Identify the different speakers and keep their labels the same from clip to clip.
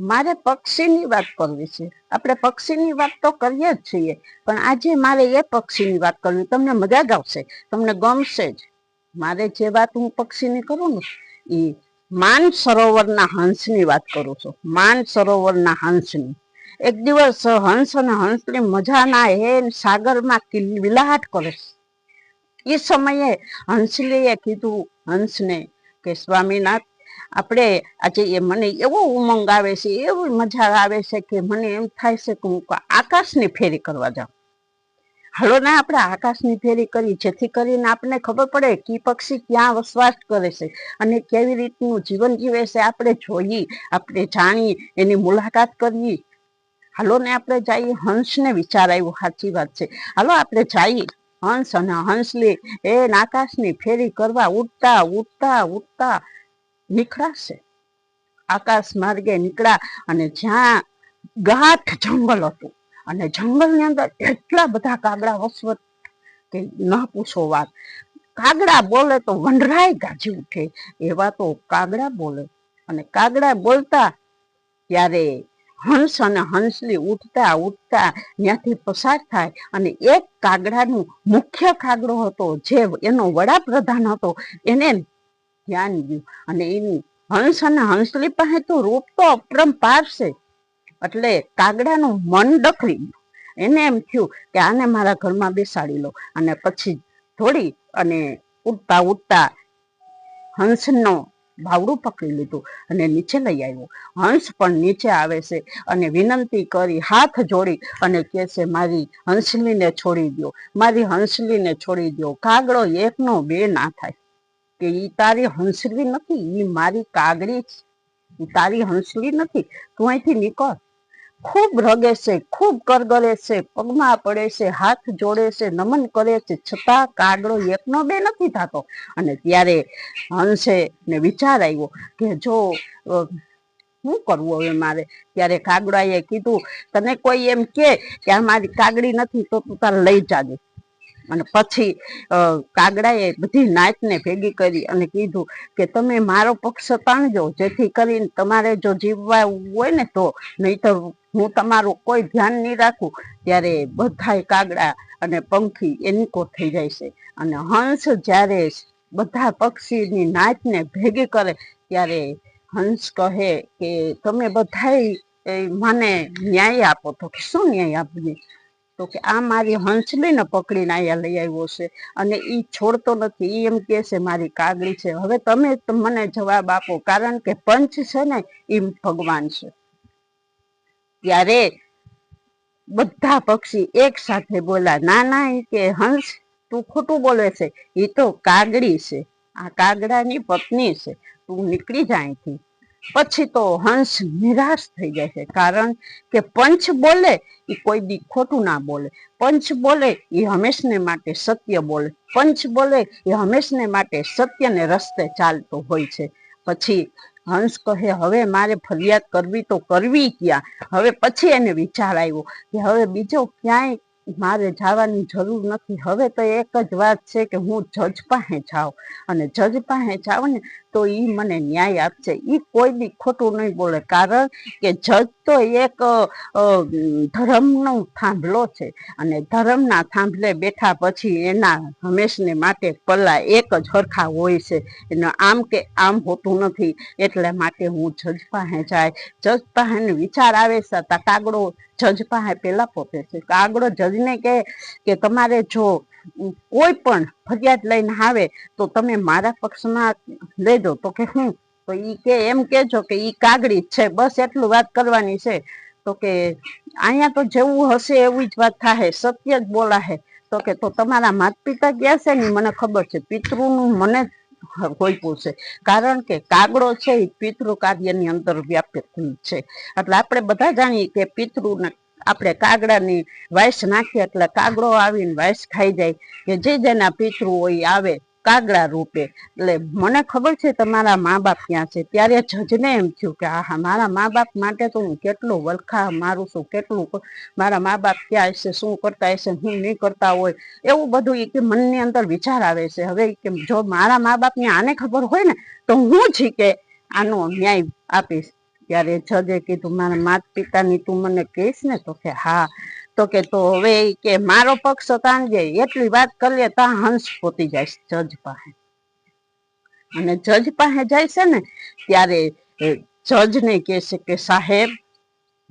Speaker 1: મારે પક્ષીની વાત કરવી છે. આપણે પક્ષીની વાત તો કરીએ જ છીએ, પણ આજે મારે એ પક્ષીની વાત કરવી, તમને મજા જ આવશે, તમને ગમશે જ. મારે જે વાત હું પક્ષીની કરું ને એ માન સરોવરના હંસની વાત કરું છું, માન સરોવરના હંસની. એક દિવસ હંસ અને હંસની મજાના હે સાગરમાં વિલાહટ કરે એ સમયે હંસલીએ કીધું, હંસને કે સ્વામીનાથ આપણે આજે મને એવો ઉમંગ આવે છે, એવી મજા આવે છે કે મને એમ થાય છે કે હું આકાશની ફેરી કરવા જાઉં. હાલો ના આપણે આકાશની ફેરી કરી, જેથી કરીને આપણને ખબર પડે કે પક્ષી ક્યાં વસવાટ કરે છે અને કેવી રીતનું જીવન જીવે છે આપણે જોઈએ, આપણે જાણીએ, એની મુલાકાત કરી હાલો ને આપણે જઈએ હંસને વિચાર આવ્યો, સાચી વાત છે. હાલો આપણે જઈએ હંસ અને હંસલી, એ આકાશની ફેરી કરવા ઉડતા ઉડતા ઉડતા નીકળાશે. આકાશ માર્ગે નીકળ્યા અને જ્યાં ગાઢ જંગલ હતું અને જંગલની અંદર એટલા બધા કાગડા વસવત કે ન પૂછો વાત. કાગડા બોલે તો વનરાય ગાજી ઉઠે, એવા તો કાગડા બોલે. અને કાગડા બોલતા ત્યારે હંસ અને હંસલી ઉઠતા ઉઠતા ત્યાંથી પસાર થાય અને એક કાગડાનું મુખ્ય કાગડો હતો જે એનો વડાપ્રધાન હતો, એને ધ્યાન ગયું અને એની હંસ અને હંસલી પાસે તો રૂપ તો અપરંપાર છે. એટલે કાગડાનું મન ડખરી ગયું. એને એમ થયું કે આને મારા ઘરમાં બેસાડી લો. અને પછી થોડી અને ઉડતા ઉડતા હંસનો ભાવડું પકડી લીધું અને નીચે લઈ આવ્યો. હંસ પણ નીચે આવે છે અને વિનંતી કરી હાથ જોડી અને કહે છે, મારી હંસલીને છોડી દો મારી હંસલીને છોડી દો કાગડો એકનો બે ના થાય. કે ઈ તારી હંસલી નથી, ઈ મારી કાગડી છે. તારી હંસલી નથી, તું અહીંથી નીકળ. ખૂબ રગે છે, ખૂબ કરગરે છે, પગમાં પડે છે, હાથ જોડે છે, નમન કરે છે, છતાં કાગડો એકનો બે નથી થતો. અને ત્યારે હંસે ને વિચાર આવ્યો કે જો શું કરવું હવે મારે? ત્યારે કાગડાએ કીધું, તને કોઈ એમ કે કે આ મારી કાગડી નથી તો તું તારે લઈ જાજે. અને પછી કાગડાએ બધી નાતને ભેગી કરી અને કીધું કે તમે મારો પક્ષ તાણજો. જેથી કરીને તમારે જો જીવવા હોય ને તો નહીતર હું તમારું કોઈ ધ્યાન નહીં રાખું. ત્યારે બધાય કાગડા અને પંખી એની કો થઈ જાય છે. અને હંસ જ્યારે બધા પક્ષીની નાચને ભેગી કરે, ત્યારે હંસ કહે કે તમે બધાય મને ન્યાય આપો. તો કે શું ન્યાય આપીએ તો કે આ મારી હંસલીને પકડીને અહીંયા લઈ આવ્યો છે અને એ છોડતો નથી એ એમ કે છે મારી કાગડી છે. હવે તમે મને જવાબ આપો, કારણ કે પંચ છે ને એ ભગવાન છે. ત્યારે બધા પક્ષી એક સાથે બોલા ના ના એ કે હંસ તું ખોટું બોલે છે એ તો કાગડી છે. આ કાગડાની પત્ની છે. તું નીકળી જાય અહીંથી. પછી તો હંસ નિરાશ થઈ જાય કારણ કે પંચ બોલે એ કોઈ દી ખોટું ના બોલે. પંચ બોલે એ હંમેશને માટે સત્ય બોલે. પંચ બોલે એ હંમેશને માટે સત્યને રસ્તે ચાલતો હોય છે. પછી હંસ કહે, હવે મારે ફરિયાદ કરવી તો કરવી ક્યાં? હવે પછી એને વિચાર આવ્યો કે હવે બીજો ક્યાંય મારે જવાની જરૂર નથી. હવે તો એક જ વાત છે કે હું જજ પાસે જાઉં. અને જજ પાસે જાઉં ને તો એ મને ન્યાય આપશે એ કોઈ દી ખોટું નહીં બોલે. કારણ કે જજ તો એક ધર્મનો થાંભલો છે. અને ધર્મના થાંભલે બેઠા પછી એના હંમેશને માટે પલ્લા એક જ હરખા હોય છે. એનો આમ કે આમ હોતું નથી. એટલે માટે હું જજ પાસે જાય. જજ પાસે વિચાર આવે છે. કાગડો જજ પાસે પહેલાં પહોંચે છે. કાગડો જજને કે તમારે જો કોઈ પણ ફરિયાદ લઈને આવે તો તમે મારા પક્ષમાં લેજો તો કે હું? તો ઈ કે, એમ કેજો કે ઈ કાગડી જ છે. બસ એટલું વાત કરવાની છે. તો કે અહીંયા તો જેવું હશે એવી જ વાત થાય સત્ય જ બોલાશે તો કે તો તમારા માતા પિતા ગયા છે ને મને ખબર છે. પિતૃનું મને કોઈ પૂછે કારણ કે કાગડો છે એ પિતૃ કાર્યની અંદર વ્યાપિત છે. એટલે આપણે બધા જાણીએ કે પિતૃને આપણે કાગડાની વાયસ નાખીએ એટલે કાગડો આવીને વાયસ ખાઈ જાય કે જે જેના પિતૃ હોય આવે કાગડા રૂપે. એટલે મને ખબર છે તમારા મા બાપ ક્યાં છે? ત્યારે જજને એમ થયું કે આહા, મારા મા બાપ માટે તો હું કેટલું વલખા, મારું છું કેટલું મારા મા બાપ ક્યાં હશે, શું કરતા હશે, હું નહીં કરતા હોય. એવું બધું એ કે મનની અંદર વિચાર આવે છે. હવે કે જો મારા મા બાપને આને ખબર હોય ને, તો હું જ આનો ન્યાય આપીશ. ત્યારે જજે કીધું, મારા માતા પિતાની તું મને કહીશ ને તો કે હા. તો કે તો હવે કે, મારો પક્ષ તાણજે એટલી વાત કરીએ ત્યાં હંસ પોતી જાય જજ પાસે. અને જજ પાસે જાય છે ને, ત્યારે જજ ને કહે છે કે, સાહેબ,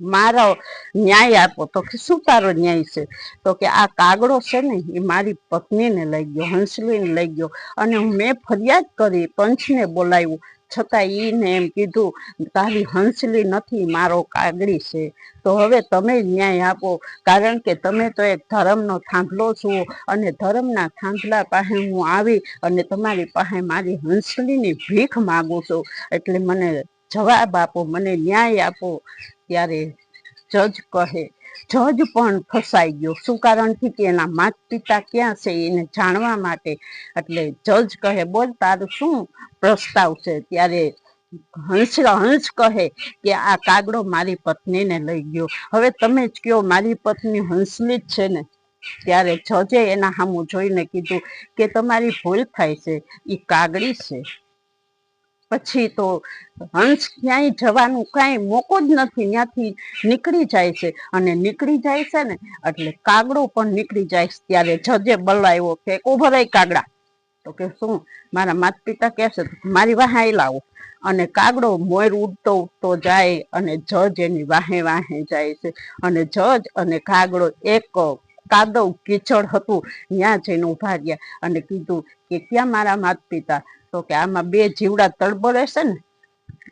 Speaker 1: મારો ન્યાય આપો. તો કે, શું તારો ન્યાય છે? તો કે, આ કાગડો છે ને એ મારી પત્નીને લઈ ગયો, હંસલીને લઈ ગયો. અને મેં ફરિયાદ કરી, પંચને બોલાવ્યું. છતાં એને એમ કીધું તારી હંસલી નથી, મારો કાગડી છે. તો હવે તમે ન્યાય આપો, કારણ કે તમે તો એક ધર્મનો થાંભલો છો અને ધર્મના થાંભલા પાસે હું આવી અને તમારી પાસે મારી હંસલીની ભીખ માગું છું. એટલે મને જવાબ આપો, મને ન્યાય આપો. ત્યારે જજ કહે. જજ પણ ફસાઈ ગયો. શું કારણથી કે એના માતા પિતા ક્યાં છે એને જાણવા માટે? એટલે જજ કહે, બોલ, તારું શું પ્રસ્તાવ છે? ત્યારે હંસ હંસ કહે કે, આ કાગડો મારી પત્નીને લઈ ગયો. હવે તમે જ કયો મારી પત્ની હંસલી જ છે ને? ત્યારે જજે એના સામું જોઈને કીધું કે, તમારી ભૂલ થાય છે. એ કાગડી છે. પછી તો હંસ ક્યાંય જવાનું કાંઈ મોકો જ નથી, ત્યાંથી નીકળી જાય છે. અને નીકળી જાય છે ને, એટલે કાગડો પણ નીકળી જાય છે ત્યારે જજે બોલાવ્યો કે ઊભો કાગડા. તો કે શું, મારા માતા પિતા કહેશે મારી વાહે લાવો. અને કાગડો મોર ઉડતો ઉડતો જાય અને જજ એની વાહે વાહે જાય છે. અને જજ અને કાગડો એક કાદવ કીચડ હતું, ત્યાં જઈને ઊભા રહ્યા અને કીધું કે, ક્યાં મારા માતા પિતા તો કે આમાં બે જીવડા તળબળે છે ને?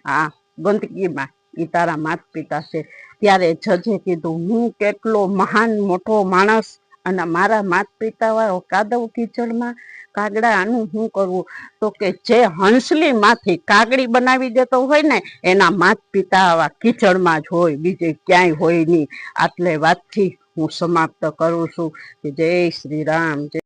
Speaker 1: આ ગંદકીમાં. એ તારા માત પિતા છે. ત્યારે જજે કીધું, હું કેટલો મહાન, મોટો માણસ અને મારા માત પિતા વાળો કાદવ કીચડમાં કાગડા આનું શું કરવું તો કે જે હંસલી માંથી કાગડી બનાવી દેતો હોય ને, એના માત પિતા આવા કીચડમાં જ હોય, બીજે ક્યાંય હોય નહીં. આટલે વાતથી હું સમાપ્ત કરું છું. કે જય શ્રી રામ, જય